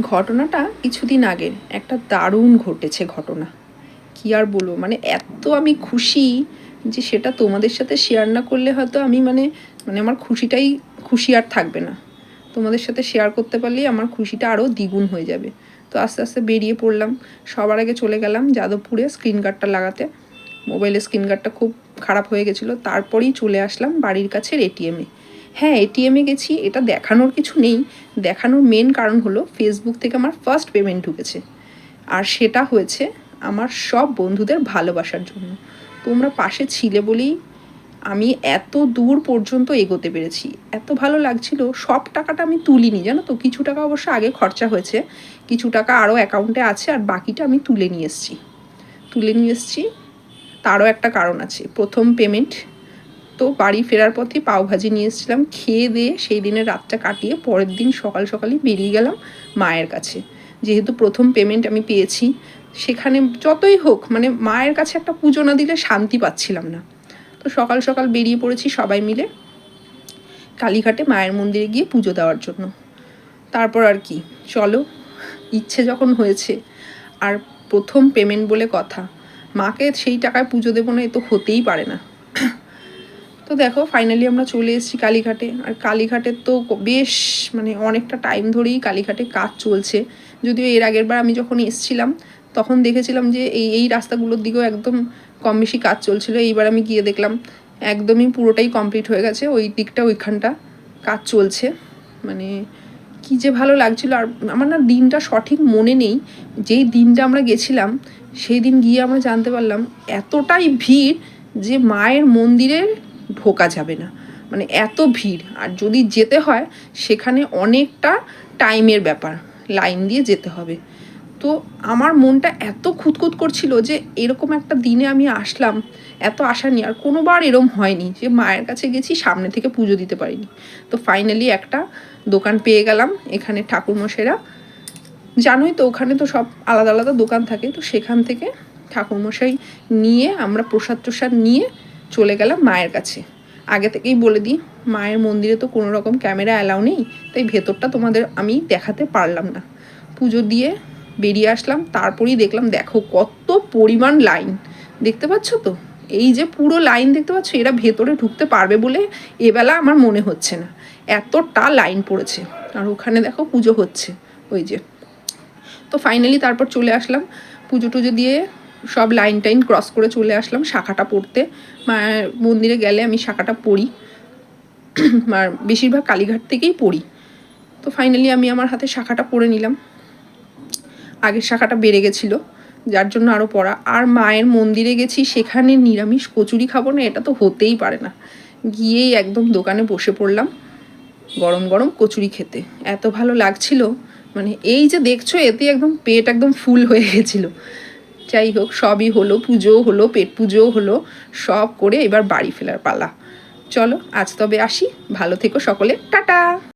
ঘটনাটা কিছুদিন আগের একটা দারুণ ঘটেছে ঘটনা। কি আর বলব? মানে এত আমি খুশি যে সেটা তোমাদের সাথে শেয়ার না করলে হয়তো আমি মানে মানে আমার খুশিটাই খুশি আর থাকবে না। তোমাদের সাথে শেয়ার করতে পারলেই আমার খুশিটা আরও দ্বিগুণ হয়ে যাবে। তো আস্তে আস্তে বেরিয়ে পড়লাম, সবার আগে চলে গেলাম যাদবপুরে স্ক্রিন গার্ডটা লাগাতে। মোবাইলের স্ক্রিন গার্ডটা খুব খারাপ হয়ে গেছিল, তারপরেই চলে আসলাম বাড়ির কাছের এটিএমে হ্যাঁ এটিএমে গেছি, এটা দেখানোর কিছু নেই। দেখানোর মেন কারণ হলো ফেসবুক থেকে আমার ফার্স্ট পেমেন্ট ঢুকেছে। আর সেটা হয়েছে আমার সব বন্ধুদের ভালোবাসার জন্য। তোমরা পাশে ছিলে বলেই আমি এত দূর পর্যন্ত এগোতে পেরেছি। এত ভালো লাগছিল, সব টাকাটা আমি তুলিনি, জানো তো? কিছু টাকা অবশ্য আগে খরচা হয়েছে। কিছু টাকা আরও অ্যাকাউন্টে আছে আর বাকিটা আমি তুলে নিয়ে এসেছি। তুলে নিয়ে এসেছি, তারও একটা কারণ আছে। প্রথম পেমেন্ট তো বাড়ি ফেরার পথে পাওভাজি নিয়ে এসেছিলাম। খেয়ে দিয়ে সেই দিনের রাতটা কাটিয়ে পরের দিন সকাল সকালই বেরিয়ে গেলাম মায়ের কাছে। যেহেতু প্রথম পেমেন্ট আমি পেয়েছি, সেখানে যতই হোক মানে মায়ের কাছে একটা পুজো না দিলে শান্তি পাচ্ছিলাম না। তো সকাল সকাল বেরিয়ে পড়েছি সবাই মিলে কালীঘাটে মায়ের মন্দিরে গিয়ে পুজো দেওয়ার জন্য। তারপর আর কি, চলো, ইচ্ছে যখন হয়েছে, আর প্রথম পেমেন্ট বলে কথা। মাকে সেই টাকায় পুজো দেবো না এ তো হতেই পারে না। তো দেখো ফাইনালি আমরা চলে এসেছি কালীঘাটে। আর কালীঘাটের তো বেশ মানে অনেকটা টাইম ধরেই কালীঘাটে কাজ চলছে। যদিও এর আগের বার আমি যখন এসেছিলাম, তখন দেখেছিলাম যে এই এই রাস্তাগুলোর দিকেও একদম কম বেশি কাজ চলছিল। এইবার আমি গিয়ে দেখলাম, একদমই পুরোটাই কমপ্লিট হয়ে গেছে। ওই দিকটা, ওইখানটা কাজ চলছে। মানে কি যে ভালো লাগছিল। আর আমার না দিনটা সঠিক মনে নেই। যেই দিনটা আমরা গেছিলাম, সেই দিন গিয়ে আমরা জানতে পারলাম, এতটাই ভিড় যে মায়ের মন্দিরে ঢোকা যাবে না। মানে এত ভিড়। আর যদি যেতে হয়, সেখানে অনেকটা টাইমের ব্যাপার। লাইন দিয়ে যেতে হবে। তো আমার মনটা এত খুঁতখুত করছিল যে, এরকম একটা দিনে আমি আসলাম, এত আশা নিয়ে। আর কোনোবার এরম হয়নি যে, মায়ের কাছে গেছি, সামনে থেকে পুজো দিতে পারিনি। তো ফাইনালি একটা দোকান পেয়ে গেলাম, এখানে ঠাকুরমশাইরা। জানোই তো, ওখানে তো সব আলাদা আলাদা দোকান থাকে। তো সেখান থেকে ঠাকুরমশাই নিয়ে আমরা প্রসাদ টসাদ নিয়ে চলে গেলাম মায়ের কাছে। আগে থেকেই বলে দিই, মায়ের মন্দিরে তো কোনো রকম ক্যামেরা অ্যালাউ নেই, তাই ভেতরটা তোমাদের আমি দেখাতে পারলাম না। পুজো দিয়ে বেরিয়ে আসলাম, তারপরেই দেখলাম, দেখো কত পরিমাণ লাইন। দেখতে পাচ্ছ তো? এই যে পুরো লাইন দেখতে পাচ্ছ, এরা ভেতরে ঢুকতে পারবে বলে এবেলা আমার মনে হচ্ছে না। এতটা লাইন পড়েছে। আর ওখানে দেখো পুজো হচ্ছে, ওই যে। তো ফাইনালি তারপর চলে আসলাম, পুজো টুজো দিয়ে সব লাইন টাইন ক্রস করে চলে আসলাম শাখাটা পড়তে। মায়ের মন্দিরে গেলে আমি শাখাটা পড়ি। আর বেশিরভাগ কালীঘাট থেকেই পড়ি। তো ফাইনালি আমি আমার হাতে শাখাটা পরে নিলাম। আগের শাখাটা বেড়ে গেছিল, যার জন্য আরও পড়া। আর মায়ের মন্দিরে গেছি, সেখানে নিরামিষ কচুরি খাব না, এটা তো হতেই পারে না। গিয়েই একদম দোকানে বসে পড়লাম, গরম গরম কচুরি খেতে। এত ভালো লাগছিল মানে এই যে দেখছ, এতে একদম পেট একদম ফুল হয়ে গেছিল। যাই হোক, সবই হলো, পুজোও হলো, পেট পুজোও হলো, সব করে এবার বাড়ি ফেরার পালা। চলো, আজ তবে আসি। ভালো থেকো সকলে। টাটা!